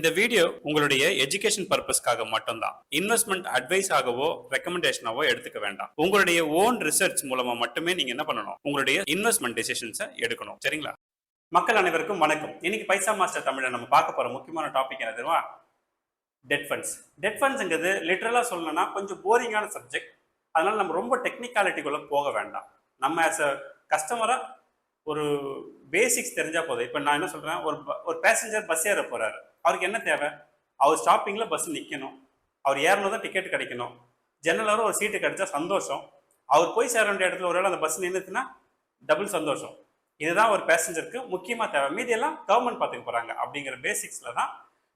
இந்த வீடியோ உங்களுடைய எஜுகேஷன் பர்பஸ்க்காக மட்டும்தான். இன்வெஸ்ட்மெண்ட் அட்வைஸ் ஆகவோ ரெக்கமெண்டேஷனாவோ எடுத்துக்க வேண்டாம். உங்களுடைய ஓன் ரிசர்ச் மூலமா மட்டுமே நீங்க என்ன பண்ணணும்? உங்களுடைய இன்வெஸ்ட்மெண்ட் டெசிஷன்ஸை எடுக்கணும். சரிங்களா? மக்கள் அனைவருக்கும் வணக்கம். இன்னைக்கு பைசா மாஸ்டர் தமிழை நம்ம பார்க்க போற முக்கியமான டாபிக் என்ன தெரியுமா? டெட் ஃபண்ட்ஸ் டெட் ஃபண்ட்ஸுங்கிறது லிட்டரலாக சொல்லணும்னா கொஞ்சம் போரிங்கான சப்ஜெக்ட் அதனால நம்ம ரொம்ப டெக்னிக்காலிட்டிக்குள்ள போக வேண்டாம். நம்ம ஆஸ் அ கஸ்டமராக ஒரு பேசிக்ஸ் தெரிஞ்சால் போதும். இப்போ நான் என்ன சொல்றேன்? ஒரு ஒரு பேசஞ்சர் பஸ் ஏற போகிறாரு அவருக்கு என்ன தேவை? அவர் ஸ்டாப்பிங்கில் பஸ் நிற்கணும் அவர் ஏறணும் தான் டிக்கெட் கிடைக்கணும். ஜன்னலரும் ஒரு சீட்டு கிடைச்சா சந்தோஷம். அவர் போய் சேர வேண்டிய இடத்துல ஒருவேளை அந்த பஸ் நின்றுச்சுன்னா டபுள் சந்தோஷம். இதுதான் ஒரு பேசஞ்சருக்கு முக்கியமாக தேவை. மீதியெல்லாம் கவர்மெண்ட் பார்த்துக்க போகிறாங்க அப்படிங்கிற பேசிக்ஸில் தான்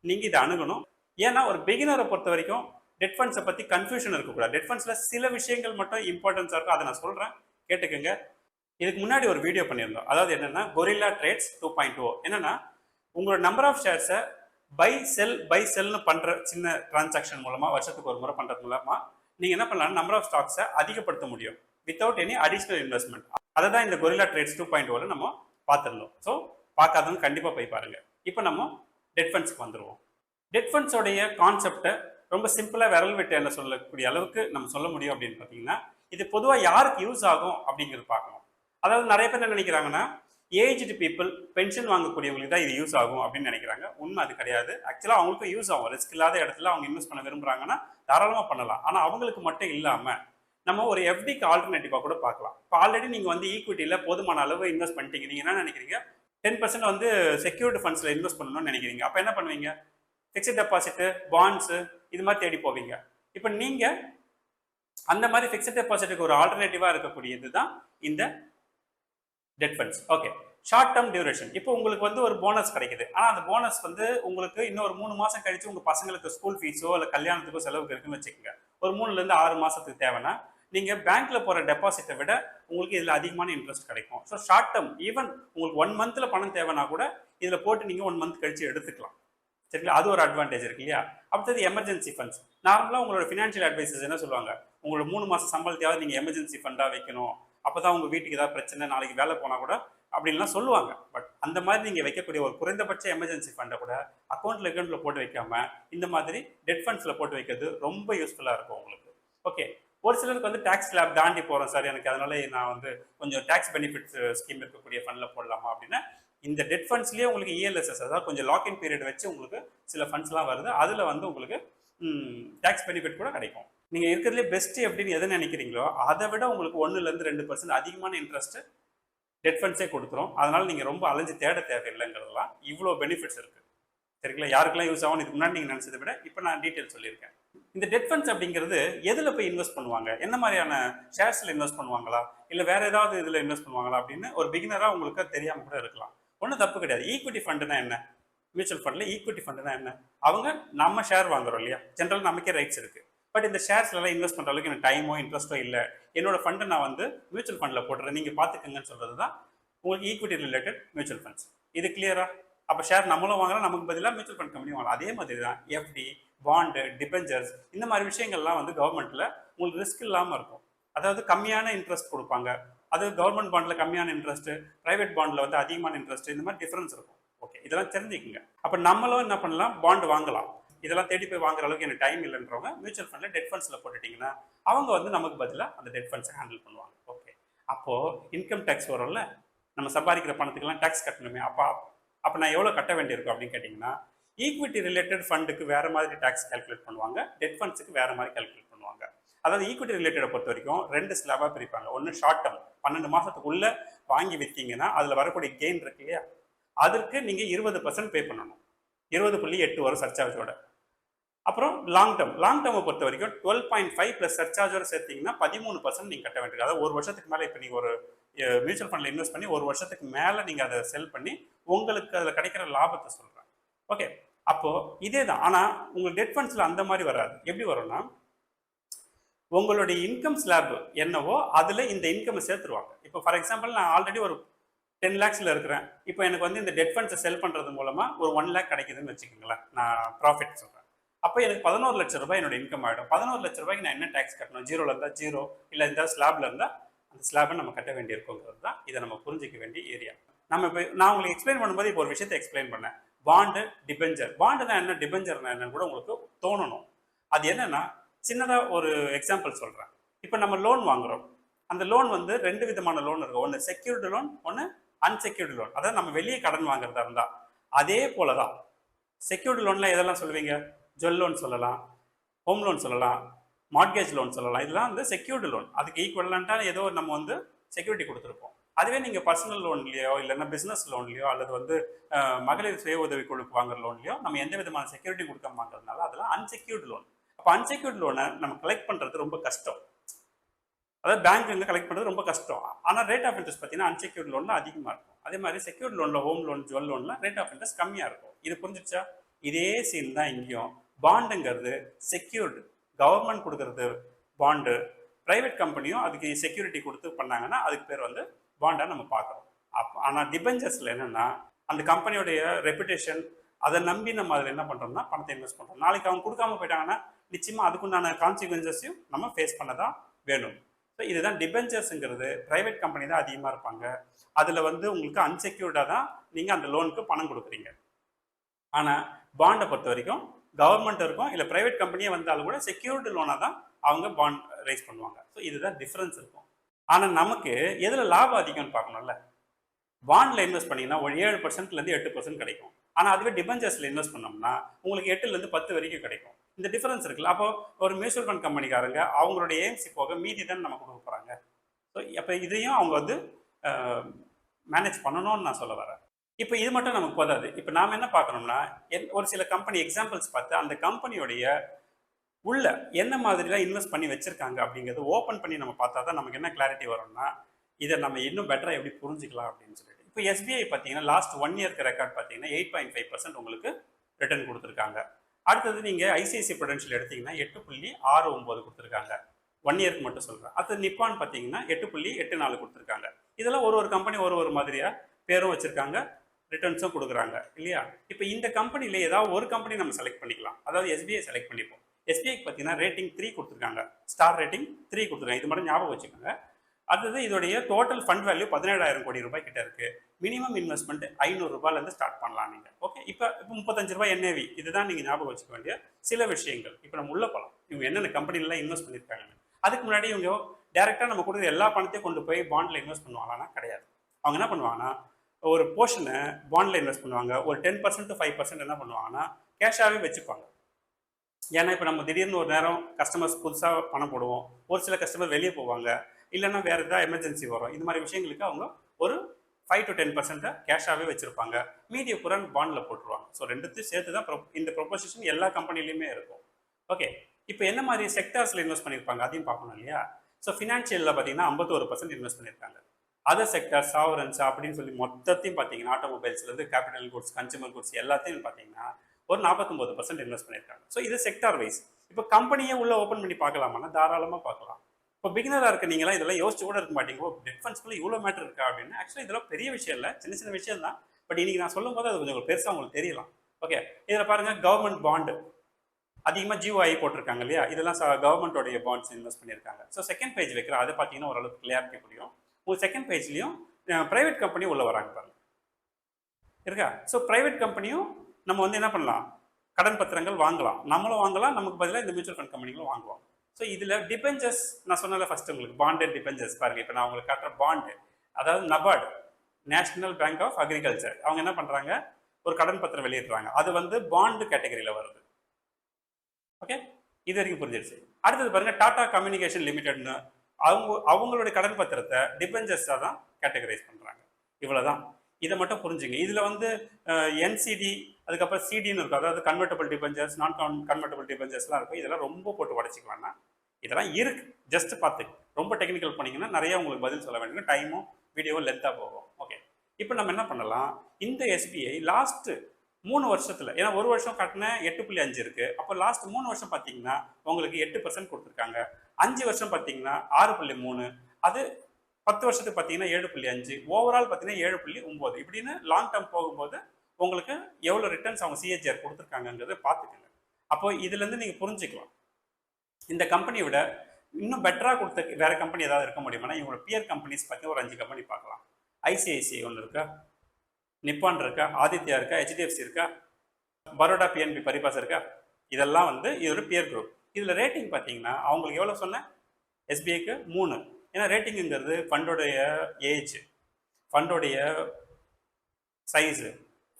நீங்கள் இதை அணுகணும். ஏன்னா ஒரு பிகினரை பொறுத்த வரைக்கும் டெட் ஃபண்ட்ஸை பற்றி கன்ஃபியூஷன் இருக்கக்கூடாது. டெட் ஃபண்ட்ஸில் சில விஷயங்கள் மட்டும் இம்பார்ட்டன்ஸாக இருக்கும் அதை நான் சொல்கிறேன் கேட்டுக்கோங்க. இதுக்கு முன்னாடி ஒரு வீடியோ பண்ணியிருந்தோம். அதாவது என்னென்னா gorilla trades two point O oh. என்னென்னா உங்களோட நம்பர் ஆஃப் ஷேர்ஸை பை செல் பை செல்னு பண்ணுற சின்ன டிரான்சாக்ஷன் மூலமாக வருஷத்துக்கு ஒரு முறை பண்ணுறது மூலமாக நீங்கள் என்ன பண்ணலாம் நம்பர் ஆஃப் ஸ்டாக்ஸை அதிகப்படுத்த முடியும். வித்தவுட் எனி அடிஷ்னல் இன்வெஸ்ட்மெண்ட் அதை தான் இந்த கொரில்லா ட்ரேட்ஸ் டூ பாயிண்ட் ஓவில் நம்ம பார்த்துருந்தோம். ஸோ பார்க்காதவங்க கண்டிப்பாக போய் பாருங்கள் இப்போ நம்ம டெட் ஃபண்ட்ஸ்க்கு வந்துடுவோம் டெட் ஃபண்ட்ஸோடைய கான்செப்டை ரொம்ப சிம்பிளாக விரல் விட்டு என்ன சொல்லக்கூடிய அளவுக்கு நம்ம சொல்ல முடியும் அப்படின்னு பார்த்தீங்கன்னா இது பொதுவாக யாருக்கு யூஸ் ஆகும் அப்படிங்கிறது பார்க்கணும். அதாவது நிறைய பேர் என்ன நினைக்கிறாங்கன்னா ஏஜ்டு பீப்புள் பென்ஷன் வாங்கக்கூடியவங்களுக்கு தான் இது யூஸ் ஆகும் அப்படின்னு நினைக்கிறாங்க. உண்மை அது கிடையாது. ஆக்சுவலாக அவங்களுக்கும் யூஸ் ஆகும். ரிஸ்க் இல்லாத இடத்துல அவங்க இன்வெஸ்ட் பண்ண விரும்புறாங்கன்னா தாராளமாக பண்ணலாம். ஆனால் அவங்களுக்கு மட்டும் இல்லாமல் நம்ம ஒரு எஃப்டிக்கு ஆல்டர்னேட்டிவாக கூட பார்க்கலாம். இப்போ ஆல்ரெடி நீங்கள் வந்து ஈக்விட்டியில் போதுமான அளவு இன்வெஸ்ட் பண்ணிட்டீங்க. நீங்கள் என்ன நினைக்கிறீங்க? டென் பர்சன்ட் வந்து செக்யூர்டு ஃபண்ட்ஸில் இன்வெஸ்ட் பண்ணணும்னு நினைக்கிறீங்க. அப்போ என்ன பண்ணுவீங்க? ஃபிக்ஸட் டெபாசிட்டு பாண்ட்ஸு இது மாதிரி தேடி போவீங்க. இப்போ நீங்கள் அந்த மாதிரி ஃபிக்ஸட் டெபாசிட்டுக்கு ஒரு ஆல்டர்னேட்டிவாக இருக்கக்கூடியது தான் இந்த debt funds okay short term duration இப்போ உங்களுக்கு வந்து ஒரு போனஸ் கிடைக்குது. ஆனால் அந்த போனஸ் வந்து உங்களுக்கு இன்னும் ஒரு மூணு மாதம் கழிச்சு உங்கள் பசங்களுக்கு ஸ்கூல் ஃபீஸோ இல்லை கல்யாணத்துக்கோ செலவுக்கு இருக்குன்னு வச்சுக்கோங்க. ஒரு மூணுலேருந்து ஆறு மாதத்துக்கு தேவைன்னா நீங்கள் பேங்க்ல போகிற டெபாசிட்டை விட உங்களுக்கு இதில் அதிகமான இன்ட்ரெஸ்ட் கிடைக்கும். ஸோ ஷார்ட் டேர்ம் ஈவன் உங்களுக்கு ஒன் மந்த்தில் பணம் தேவைன்னா கூட இதில் போட்டு நீங்கள் ஒன் மந்த் கழிச்சு எடுத்துக்கலாம். சரிங்களா? அது ஒரு அட்வான்டேஜ் இருக்கு இல்லையா? அடுத்தது எமர்ஜென்சி ஃபண்ட்ஸ் நார்மலாக உங்களோட ஃபினான்ஷியல் அட்வைசர்ஸ் என்ன சொல்லுவாங்க? உங்களோட மூணு மாதம் சம்பளத்தையாவது நீங்கள் எமர்ஜென்சி ஃபண்டாக வைக்கணும். அப்போ தான் உங்கள் வீட்டுக்கு ஏதாவது பிரச்சனை நாளைக்கு வேலை போனால் கூட அப்படின்லாம் சொல்லுவாங்க. பட் அந்த மாதிரி நீங்கள் வைக்கக்கூடிய ஒரு குறைந்தபட்ச எமர்ஜென்சி ஃபண்டை கூட அக்கௌண்ட்டில் அக்கௌண்ட்டில் போட்டு வைக்காம இந்த மாதிரி டெட் ஃபண்ட்ஸில் போட்டு வைக்கிறது ரொம்ப யூஸ்ஃபுல்லாக இருக்கும் உங்களுக்கு. ஓகே ஒரு சிலருக்கு வந்து டேக்ஸ் ஸ்லாப் தாண்டி போகிறோம் சார் எனக்கு அதனால நான் வந்து கொஞ்சம் டேக்ஸ் பெனிஃபிட்ஸ் ஸ்கீம் இருக்கக்கூடிய ஃபண்டில் போடலாமா அப்படின்னா இந்த டெட் ஃபண்ட்ஸ்லேயே உங்களுக்கு இஎல்எஸ்எஸ் அதாவது கொஞ்சம் லாக்இன் பீரியட் வச்சு உங்களுக்கு சில ஃபண்ட்ஸ்லாம் வருது. அதில் வந்து உங்களுக்கு டேக்ஸ் பெனிஃபிட் கூட கிடைக்கும். நீங்கள் இருக்கிறதுலே பெஸ்ட் எப்படின்னு எதை நினைக்கிறீங்களோ அதை விட உங்களுக்கு ஒன்றுலேருந்து ரெண்டு பர்சன்ட் அதிகமான இன்ட்ரெஸ்ட்டு டெட் ஃபண்ட்ஸே கொடுத்துரும் அதனால் நீங்கள் ரொம்ப அலைஞ்சு தேட தேவையில்லைங்கிறதெல்லாம் இவ்வளோ பெனிஃபிட்ஸ் இருக்குது சரிங்களா? யாருக்கெல்லாம் யூஸ் ஆகும் இதுக்கு முன்னாடி நீங்கள் நினச்சதை விட இப்போ நான் டீட்டெயில் சொல்லியிருக்கேன். இந்த டெட் ஃபண்ட்ஸ் அப்படிங்கிறது எதில் போய் இன்வெஸ்ட் பண்ணுவாங்க? என்ன மாதிரியான ஷேர்ஸில் இன்வெஸ்ட் பண்ணுவாங்களா? இல்லை வேறு ஏதாவது இதில் இன்வெஸ்ட் பண்ணுவாங்களா அப்படின்னு ஒரு பிகினராக உங்களுக்கு தெரியாமல் கூட இருக்கலாம். ஒன்றும் தப்பு கிடையாது. ஈக்விட்டி ஃபண்டுனா என்ன? மியூச்சுவல் ஃபண்டில் ஈக்விட்டி ஃபண்டுனா என்ன? அவங்க நம்ம ஷேர் வாங்குறோம் இல்லையா? ஜென்ரல் நமக்கே ரைட்ஸ் இருக்குது பட் இந்த ஷேர்ஸ்லாம் இன்வெஸ்ட் பண்ணுற அளவுக்கு எனக்கு டைமோ இன்ட்ரெஸ்ட்டோ இல்லை. என்னோட ஃபண்டை நான் வந்து மியூச்சுவல் ஃபண்டில் போட்டுறேன். நீங்கள் பார்த்துக்கங்கன்னு சொல்கிறது தான் உங்களுக்கு ஈக்விட்டி ரிலேட்டட் மியூச்சுவல் ஃபண்ட்ஸ் இது கிளியரா அப்போ ஷேர் நம்மளும் வாங்கலாம் நமக்கு பதிலாக மியூச்சுவல் ஃபண்ட் கம்பெனி வாங்கலாம். அதே மாதிரி தான் எஃப்டி பாண்டு டிபெஞ்சர்ஸ் இந்த மாதிரி விஷயங்கள்லாம் வந்து கவர்மெண்ட்டில் உங்களுக்கு ரிஸ்க் இல்லாமல் இருக்கும். அதாவது கம்மியான இன்ட்ரெஸ்ட் கொடுப்பாங்க. அது கவர்மெண்ட் பாண்டில் கம்மியான இன்ட்ரெஸ்ட் பிரைவேட் பாண்டில் வந்து அதிகமான இன்ட்ரெஸ்ட் இந்த மாதிரி டிஃப்ரென்ஸ் இருக்கும். ஓகே இதெல்லாம் தெரிஞ்சுக்கங்க. அப்போ நம்மளும் என்ன பண்ணலாம்? பாண்டு வாங்கலாம். இதெல்லாம் தேடி போய் வாங்குற அளவுக்கு எனக்கு டைம் இல்லைன்றவங்க மியூச்சுவல் ஃபண்டில் டெட் ஃபண்ட்ஸில் போட்டுட்டிங்கன்னா அவங்க வந்து நமக்கு பதிலாக அந்த டெட் ஃபண்ட்ஸை ஹேண்டில் பண்ணுவாங்க. ஓகே அப்போது இன்கம் டேக்ஸ் வரும்ல நம்ம சம்பாதிக்கிற பணத்துக்கெல்லாம் டேக்ஸ் கட்டணுமே. அப்போ அப்போ நான் எவ்வளோ கட்ட வேண்டியிருக்கும் அப்படின்னு கேட்டிங்கன்னா ஈக்விட்டி ரிலேட்டட் ஃபண்டுக்கு வேறு மாதிரி டேக்ஸ் கால்குலேட் பண்ணுவாங்க டெட் ஃபண்ட்ஸுக்கு வேறு மாதிரி கால்குலேட் பண்ணுவாங்க. அதாவது ஈக்விட்டி ரிலேட்டடை பொறுத்த வரைக்கும் ரெண்டு ஸ்லாபாக பிரிப்பாங்க. ஒன்று ஷார்ட் டேர்ம் பன்னெண்டு மாதத்துக்குள்ளே வாங்கி விற்றீங்கன்னா அதில் வரக்கூடிய கெயின் இருக்கு இல்லையா? அதற்கு நீங்கள் இருபது பர்சன்ட் பே பண்ணணும். இருபது புள்ளி எட்டு வரும் சர்ச்சார்ஜோட. அப்புறம் லாங் டேர்ம் லாங் டேர்மை பொறுத்த வரைக்கும் டுவெல் பாயிண்ட் ஃபைவ் ப்ளஸ் சர்ச்சார்ஜோட சேர்த்தீங்கன்னா பதிமூணு பர்சன்ட் நீங்கள் கட்ட வேண்டியது. அதாவது ஒரு வருஷத்துக்கு மேலே இப்போ நீங்கள் ஒரு மியூச்சுவல் ஃபண்டில் இன்வெஸ்ட் பண்ணி ஒரு வருஷத்துக்கு மேலே நீங்கள் அதை செல் பண்ணி உங்களுக்கு அதில் கிடைக்கிற லாபத்தை சொல்கிறேன் ஓகே அப்போது இதே தான் ஆனால் உங்களுக்கு டெட் ஃபண்ட்ஸில் அந்த மாதிரி வராது. எப்படி வரும்னா உங்களுடைய இன்கம் ஸ்லாப் என்னவோ அதில் இந்த இன்கம் சேர்த்துருவாங்க. இப்போ ஃபார் எக்ஸாம்பிள் நான் ஆல்ரெடி ஒரு டென் லேக்ஸில் இருக்கிறேன். இப்போ எனக்கு வந்து இந்த டெட் ஃபண்ட்ஸை செல் பண்ணுறது மூலமாக ஒரு ஒன் லேக் கிடைக்குதுன்னு வச்சுக்கோங்களேன். நான் ப்ராஃபிட் சொல்கிறேன் அப்போ எனக்கு பதினோரு லட்ச ரூபாய் என்னோட இன்கம் ஆகிடும் பதினோரு லட்ச ரூபாய்க்கு நான் என்ன டேக்ஸ் கட்டணும்? ஜீரோல இருந்தால் ஜீரோ இல்லை இந்த ஸ்லாப்ல இருந்தால் அந்த ஸ்லாபை நம்ம கட்ட வேண்டியிருக்குங்கிறது தான் இதை நம்ம புரிஞ்சிக்க வேண்டிய ஏரியா நம்ம இப்போ நான் உங்களுக்கு எக்ஸ்பிளைன் பண்ணும்போது இப்போ ஒரு விஷயத்தை எக்ஸ்பிளைன் பண்ணேன். பாண்டு டிபெஞ்சர் பாண்டுனா என்ன? டிபெஞ்சர்னா என்னன்னு கூட உங்களுக்கு தோணணும். அது என்னன்னா சின்னதாக ஒரு எக்ஸாம்பிள் சொல்கிறேன் இப்போ நம்ம லோன் வாங்குறோம். அந்த லோன் வந்து ரெண்டு விதமான லோன் இருக்கும் ஒன்று செக்யூர்டு லோன் ஒன்று அன்செக்யூர்டு லோன் அதாவது நம்ம வெளியே கடன் வாங்குறதா இருந்தால் அதே போல தான் செக்யூர்டு லோனில் எதெல்லாம் சொல்லுவீங்க? ஜுவல் லோன் சொல்லலாம் ஹோம் லோன் சொல்லலாம் மார்கேஜ் லோன் சொல்லலாம். இதெல்லாம் வந்து செக்யூர்டு லோன் அதுக்கு ஈக்குவலண்ட்டாக ஏதோ நம்ம வந்து செக்யூரிட்டி கொடுத்துருப்போம். அதுவே நீங்கள் பர்சனல் லோன்லையோ இல்லைன்னா பிஸ்னஸ் லோன்லையோ அல்லது வந்து மகளிர் சுய உதவி குழு வாங்குற லோன்லையோ நம்ம எந்த விதமான செக்யூரிட்டி கொடுக்க மாட்டதுனால அதெல்லாம் அன்செக்யூர்டு லோன் அப்போ அன்செக்யூர்ட் லோனை நம்ம கலெக்ட் பண்ணுறது ரொம்ப கஷ்டம். அதாவது பேங்க்லேருந்து கலெக்ட் பண்ணுறது ரொம்ப கஷ்டம். ஆனால் ரேட் ஆஃப் இன்ட்ரெஸ்ட் பார்த்தீங்கன்னா அன்செக்யூர்ட் லோனில் அதிகமாக இருக்கும். அதே மாதிரி செக்யூர்ட் லோனில் ஹோம் லோன் ஜுவல் லோன்ல ரேட் ஆஃப் இன்ட்ரெஸ்ட் கம்மியாக இருக்கும். இது புரிஞ்சிச்சா இதே சீன் தான் இங்கேயும். பாண்டுங்கிறது செக்யூர்டு கவர்மெண்ட் கொடுக்கறது பாண்டு பிரைவேட் கம்பெனியும் அதுக்கு செக்யூரிட்டி கொடுத்து பண்ணாங்கன்னா அதுக்கு பேர் வந்து பாண்டாக நம்ம பார்க்குறோம். அப்போ ஆனால் டிபெஞ்சர்ஸில் என்னென்னா அந்த கம்பெனியோடைய ரெப்புடேஷன் அதை நம்பி நம்ம அதில் என்ன பண்ணுறோம்னா பணத்தை இன்வெஸ்ட் பண்ணுறோம் நாளைக்கு அவங்க கொடுக்காம போயிட்டாங்கன்னா நிச்சயமாக அதுக்குண்டான கான்சிக்வன்சஸையும் நம்ம ஃபேஸ் பண்ண தான் வேணும். ஸோ இதுதான் டிபெஞ்சர்ஸுங்கிறது ப்ரைவேட் கம்பெனி தான் அதிகமாக இருப்பாங்க. அதில் வந்து உங்களுக்கு அன்செக்யூர்டாக தான் நீங்கள் அந்த லோனுக்கு பணம் கொடுக்குறீங்க. ஆனால் பாண்டை பொறுத்த வரைக்கும் கவர்மெண்ட் இருக்கும் இல்லை ப்ரைவேட் கம்பெனியே வந்தாலும் கூட செக்யூரிட்டி லோனாக தான் அவங்க பாண்ட் ரைஸ் பண்ணுவாங்க. ஸோ இதுதான் டிஃப்ரென்ஸ் இருக்கும். ஆனால் நமக்கு எதில் லாபம் அதிகம்னு பார்க்கணும்ல? பாண்டில் இன்வெஸ்ட் பண்ணிங்கன்னா ஒரு ஏழு பர்சன்ட்லேருந்து எட்டு பர்சன்ட் கிடைக்கும். ஆனால் அதுவே டிபெஞ்சர்ஸில் இன்வெஸ்ட் பண்ணோம்னா உங்களுக்கு எட்டுலேருந்து பத்து வரைக்கும் கிடைக்கும். இந்த டிஃப்ரென்ஸ் இருக்குல்ல? அப்போ ஒரு மியூச்சுவல் ஃபண்ட் கம்பெனிக்காரங்க அவங்களுடைய ஏஎம்சி போக மீதி தான் நம்ம கொடுக்க போகிறாங்க ஸோ அப்போ இதையும் அவங்க வந்து மேனேஜ் பண்ணணும்னு நான் சொல்ல வரேன். இப்போ இது மட்டும் நமக்கு போதாது இப்போ நாம் என்ன பார்க்கணும்னா என் ஒரு சில கம்பெனி எக்ஸாம்பிள்ஸ் பார்த்து அந்த கம்பெனியோடைய உள்ள என்ன மாதிரிலாம் இன்வெஸ்ட் பண்ணி வச்சுருக்காங்க அப்படிங்கிறது ஓப்பன் பண்ணி நம்ம பார்த்தா தான் நமக்கு என்ன கிளாரிட்டி வரும்னா இதை நம்ம இன்னும் பெட்டராக எப்படி புரிஞ்சுக்கலாம் அப்படின்னு சொல்லிட்டு. இப்போ எஸ்பிஐ பார்த்தீங்கன்னா லாஸ்ட் ஒன் இயர்க்கு ரெக்கார்ட் பார்த்தீங்கன்னா எயிட் பாயிண்ட் ஃபைவ் பர்சன்ட் உங்களுக்கு ரிட்டர்ன் கொடுத்துருக்காங்க. அடுத்தது நீங்கள் ஐசிஐசி ப்ரொடென்ஷியல் எடுத்தீங்கன்னா எட்டு புள்ளி ஆறு ஒம்பது கொடுத்துருக்காங்க. ஒன் இயர்க்கு மட்டும் சொல்கிறேன் அடுத்தது நிப்பான் பார்த்தீங்கன்னா எட்டு புள்ளி எட்டு நாலு கொடுத்துருக்காங்க. இதெல்லாம் ஒரு ஒரு கம்பெனி ஒரு ஒரு மாதிரியாக பேரும் வச்சுருக்காங்க. ரிட்டர்ன்ஸும் கொடுக்குறாங்க இல்லையா? இப்போ இந்த கம்பெனியில் ஏதாவது ஒரு கம்பெனி நம்ம செலக்ட் பண்ணிக்கலாம். அதாவது எஸ்பிஐ செலக்ட் பண்ணிப்போம். எஸ்பிஐக்கு பார்த்தீங்கன்னா ரேட்டிங் த்ரீ கொடுத்துருக்காங்க. ஸ்டார் ரேட்டிங் த்ரீ கொடுத்துருக்காங்க. இது மட்டும் ஞாபகம் வச்சுக்கோங்க. அடுத்தது இதோடைய டோட்டல் ஃபண்ட் வேல்யூ பதினேழாயிரம் கோடி ரூபாய் கிட்ட இருக்கு. மினிமம் இன்வெஸ்ட்மெண்ட் ஐநூறுரூபாலேருந்து ஸ்டார்ட் பண்ணலாம் நீங்கள் ஓகே இப்போ இப்போ முப்பத்தஞ்சு ரூபாய் என்ஏவி இதுதான் நீங்கள் ஞாபகம் வச்சுக்க வேண்டிய சில விஷயங்கள். இப்போ நம்ம உள்ள போகலாம் இவங்க என்னென்ன கம்பெனிலாம் இன்வெஸ்ட் பண்ணியிருக்காங்கன்னு அதுக்கு முன்னாடி இவங்க டேரெக்டாக நம்ம கொடுக்குற எல்லா பணத்தையும் கொண்டு போய் பாண்டில் இன்வெஸ்ட் பண்ணுவாங்களான்னா கிடையாது. அவங்க என்ன பண்ணுவாங்கன்னா ஒரு போர்ஷனை பாண்டில் இன்வெஸ்ட் பண்ணுவாங்க. ஒரு ten percent to five percent என்ன பண்ணுவாங்கன்னா கேஷாகவே வச்சுப்பாங்க. ஏன்னா இப்போ நம்ம திடீர்னு ஒரு நேரம் கஸ்டமர்ஸ் புதுசாக பணம் போடுவோம். ஒரு சில கஸ்டமர் வெளியே போவாங்க. இல்லைன்னா வேறு ஏதாவது எமர்ஜென்சி வரும். இந்த மாதிரி விஷயங்களுக்கு அவங்க ஒரு ஃபைவ் டு டென் பர்சன்ட்டை கேஷாகவே வச்சுருப்பாங்க. மீதியை பூரா பாண்டில் போட்டுருவாங்க. ஸோ ரெண்டுத்தையும் சேர்த்து தான் இந்த ப்ரொபோசிஷன் எல்லா கம்பெனிலையுமே இருக்கும். ஓகே இப்போ என்ன மாதிரி செக்டார்ஸில் இன்வெஸ்ட் பண்ணியிருப்பாங்க அதையும் பார்க்கணும் இல்லையா? ஸோ ஃபினான்ஷியலில் பார்த்தீங்கன்னா ஐம்பத்தோரு பர்சன்ட் இன்வெஸ்ட் பண்ணியிருக்காங்க அதர் செக்டர் சாவரன்ஸ் அப்படின்னு சொல்லி மொத்தத்தையும் பார்த்தீங்கன்னா ஆட்டோமொபைல்ஸ்லேருந்து கேபிட்டல் குட்ஸ் கன்சூமர் குட்ஸ் எல்லாத்தையும் பார்த்தீங்கன்னா ஒரு நாற்பத்தொம்பது பர்சன்ட் இன்வெஸ்ட் பண்ணியிருக்காங்க. ஸோ இது செக்டார் வைஸ் இப்போ கம்பெனியே உள்ள ஓப்பன் பண்ணி பார்க்கலாமான்னா தாராளமாக பார்க்கலாம். இப்போ பிகினராக இருக்க நீங்களாம் இதெல்லாம் யோசிச்சு கூட இருக்க மாட்டீங்க. டிஃபென்ஸ்க்குள்ள இவ்வளோ மேட்டர் இருக்கா அப்படின்னு. ஆக்சுவலி இதெல்லாம் பெரிய விஷயம் இல்லை. சின்ன சின்ன விஷயம் தான். பட் இன்னைக்கு நான் சொல்லும் போது அது கொஞ்சம் பெருசாக உங்களுக்கு தெரியலாம். ஓகே இதில் பாருங்க கவர்மெண்ட் பாண்டு அதிகமாக ஜிஓஐ போட்டிருக்காங்க இல்லையா? இதெல்லாம் கவர்மெண்ட்டோடைய பாண்ட்ஸ் இன்வெஸ்ட் பண்ணியிருக்காங்க. ஸோ செகண்ட் பேஜ் வைக்கிற அதை பார்த்தீங்கன்னா ஓரளவுக்கு கிளியாரிட்டி புரியும் உங்கள் செகண்ட் பேஜ்லேயும் ப்ரைவேட் கம்பெனி உள்ளே வராங்க பாருங்க. இருக்கா? ஸோ ப்ரைவேட் கம்பெனியும் நம்ம வந்து என்ன பண்ணலாம்? கடன் பத்திரங்கள் வாங்கலாம். நம்மளும் வாங்கலாம் நமக்கு பதிலாக இந்த மியூச்சுவல் ஃபண்ட் கம்பெனிகளும் வாங்குவோம். ஸோ இதில் டிபெஞ்சர்ஸ் நான் சொன்னல ஃபஸ்ட்டு உங்களுக்கு பாண்டு டிபெஞ்சர்ஸ் பாருங்க. இப்போ நான் உங்களுக்கு காட்டுற பாண்டு அதாவது NABARD national bank of agriculture அவங்க என்ன பண்ணுறாங்க ஒரு கடன் பத்திரம் வெளியிடுறாங்க. அது வந்து பாண்டு கேட்டகரியில் வருது. ஓகே இது வரைக்கும் புரிஞ்சிருச்சு அடுத்தது பாருங்க டாடா கம்யூனிகேஷன் லிமிடெட்னு அவங்க அவங்களுடைய கடன் பத்திரத்தை டிபெஞ்சர்ஸாக தான் கேட்டகரைஸ் பண்ணுறாங்க இவ்வளோதான் இதை மட்டும் புரிஞ்சுங்க. இதில் வந்து என்சிடி அதுக்கப்புறம் சிடின்னு இருக்கும். அதாவது கன்வெர்டபிள் டிபெஞ்சர்ஸ் நான் கன்வெர்டபிள் டிபெஞ்சர்ஸ்லாம் இருக்கும். இதெல்லாம் ரொம்ப போட்டு உடச்சிக்க வேணாம் இதெல்லாம் இருக்கு. ஜஸ்ட் பார்த்து. ரொம்ப டெக்னிக்கல் பண்ணிங்கன்னா நிறைய உங்களுக்கு பதில் சொல்ல வேண்டிய டைமும் வீடியோவும் லென்த்தாக போகும். ஓகே இப்போ நம்ம என்ன பண்ணலாம்? இந்த எஸ்பிஐ லாஸ்ட்டு மூணு வருஷத்தில் ஏன்னா ஒரு வருஷம் கட்டின எட்டு புள்ளி அஞ்சு இருக்குது அப்போ லாஸ்ட் மூணு வருஷம் பார்த்தீங்கன்னா உங்களுக்கு எட்டு பர்சன்ட் கொடுத்துருக்காங்க. அஞ்சு வருஷம் பார்த்தீங்கன்னா ஆறு புள்ளி மூணு அது பத்து வருஷத்துக்கு பார்த்தீங்கன்னா ஏழு புள்ளி அஞ்சு ஓவரால் பார்த்தீங்கன்னா ஏழு புள்ளி ஒம்பது இப்படின்னு லாங் டேர்ம் போகும்போது உங்களுக்கு எவ்வளோ ரிட்டர்ன்ஸ் அவங்க சிஹெச்ஆர் கொடுத்துருக்காங்கங்கிறத பார்த்துக்கங்க. அப்போ இதுலேருந்து நீங்கள் புரிஞ்சுக்கலாம். இந்த கம்பெனியை விட இன்னும் பெட்டராக கொடுத்த வேறு கம்பெனி ஏதாவது இருக்க முடியுமானா இவங்களோட பியர் கம்பெனிஸ் பற்றி ஒரு அஞ்சு கம்பெனி பார்க்கலாம். ஐசிஐசிஐ ஒன்று இருக்கா? நிப்பான் இருக்கா? ஆதித்யா இருக்கா? ஹெச்டிஎஃப்சி இருக்கா? பரோடா பிஎன்பி பரிபாஸ் இருக்கா? இதெல்லாம் வந்து இதோட பியர் குரூப் இதில் ரேட்டிங் பார்த்தீங்கன்னா அவங்களுக்கு எவ்வளோ சொன்னேன்? எஸ்பிஐக்கு மூணு. ஏன்னா ரேட்டிங்குங்கிறது ஃபண்டோடைய ஏஜ் ஃபண்டோடைய சைஸு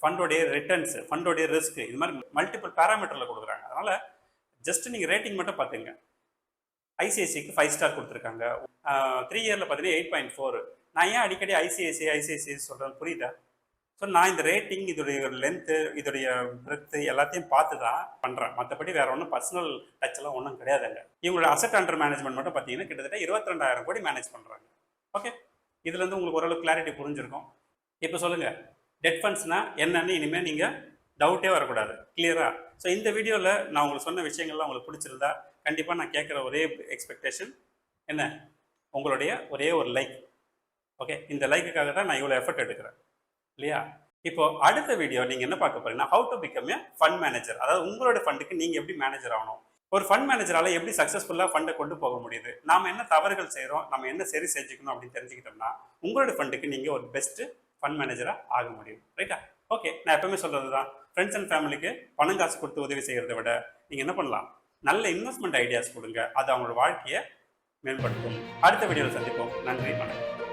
ஃபண்டோடைய ரிட்டர்ன்ஸு ஃபண்டோடைய ரிஸ்க்கு இது மாதிரி மல்டிபிள் பேராமீட்டரில் கொடுக்குறாங்க. அதனால் ஜஸ்ட் நீங்கள் ரேட்டிங் மட்டும் பார்த்துங்க. ஐசிஐசிக்கு ஃபைவ் ஸ்டார் கொடுத்துருக்காங்க. த்ரீ இயரில் பார்த்தீங்கன்னா எயிட் பாயிண்ட் ஃபோர் நான் ஏன் அடிக்கடி ஐசிஐசி ஐசிஐசி சொல்கிறேன் புரியுதா? ஸோ நான் இந்த ரேட்டிங் இதோடைய லென்த்து இதோடைய பிரெத்து எல்லாத்தையும் பார்த்து தான் பண்ணுறேன் மற்றபடி வேற ஒன்றும் பர்சனல் டச்லாம் ஒன்றும் கிடையாதுங்க. இவங்களோட அசட் அண்டர் மேனேஜ்மெண்ட் மட்டும் பார்த்தீங்கன்னா கிட்டத்தட்ட இருபத்தி ரெண்டாயிரம் கோடி மேனேஜ் பண்ணுறாங்க ஓகே இதுலேருந்து உங்களுக்கு ஓரளவு கிளாரிட்டி புரிஞ்சிருக்கும். இப்போ சொல்லுங்கள் டெட் ஃபண்ட்ஸ்னா என்னன்னு இனிமேல் நீங்கள் டவுட்டே வரக்கூடாது. கிளியரா ஸோ இந்த வீடியோவில் நான் உங்களுக்கு சொன்ன விஷயங்கள்லாம் உங்களுக்கு பிடிச்சிருந்தா கண்டிப்பாக நான் கேட்குற ஒரே எக்ஸ்பெக்டேஷன் என்ன? உங்களுடைய ஒரே ஒரு லைக் ஓகே இந்த லைக்குக்காக தான் நான் இவ்வளோ எஃபர்ட் எடுக்கிறேன். இல்லையா? இப்போ அடுத்த வீடியோ நீங்கள் என்ன பார்க்க போறீங்கன்னா how to become a fund manager அதாவது உங்களோட ஃபண்டுக்கு நீங்கள் எப்படி மேனேஜர் ஆகணும்? ஒரு ஃபண்ட் மேனேஜரால எப்படி சக்ஸஸ்ஃபுல்லாக ஃபண்டை கொண்டு போக முடியுது? நாம என்ன தவறுகள் செய்கிறோம் நம்ம என்ன சரி செஞ்சுக்கணும் அப்படின்னு தெரிஞ்சுக்கிட்டோம்னா உங்களோட ஃபண்டுக்கு நீங்கள் ஒரு பெஸ்ட்டு ஃபண்ட் மேனேஜராக ஆக முடியும். ரைட்டா ஓகே நான் எப்பவுமே சொல்கிறது தான் ஃப்ரெண்ட்ஸ் அண்ட் ஃபேமிலிக்கு பணம் காசு கொடுத்து உதவி செய்கிறத விட நீங்கள் என்ன பண்ணலாம்? நல்ல இன்வெஸ்ட்மெண்ட் ஐடியாஸ் கொடுங்க. அது அவங்களோட வாழ்க்கையை மேம்படுத்தும். அடுத்த வீடியோவில் சந்திப்போம். நன்றி வணக்கம்.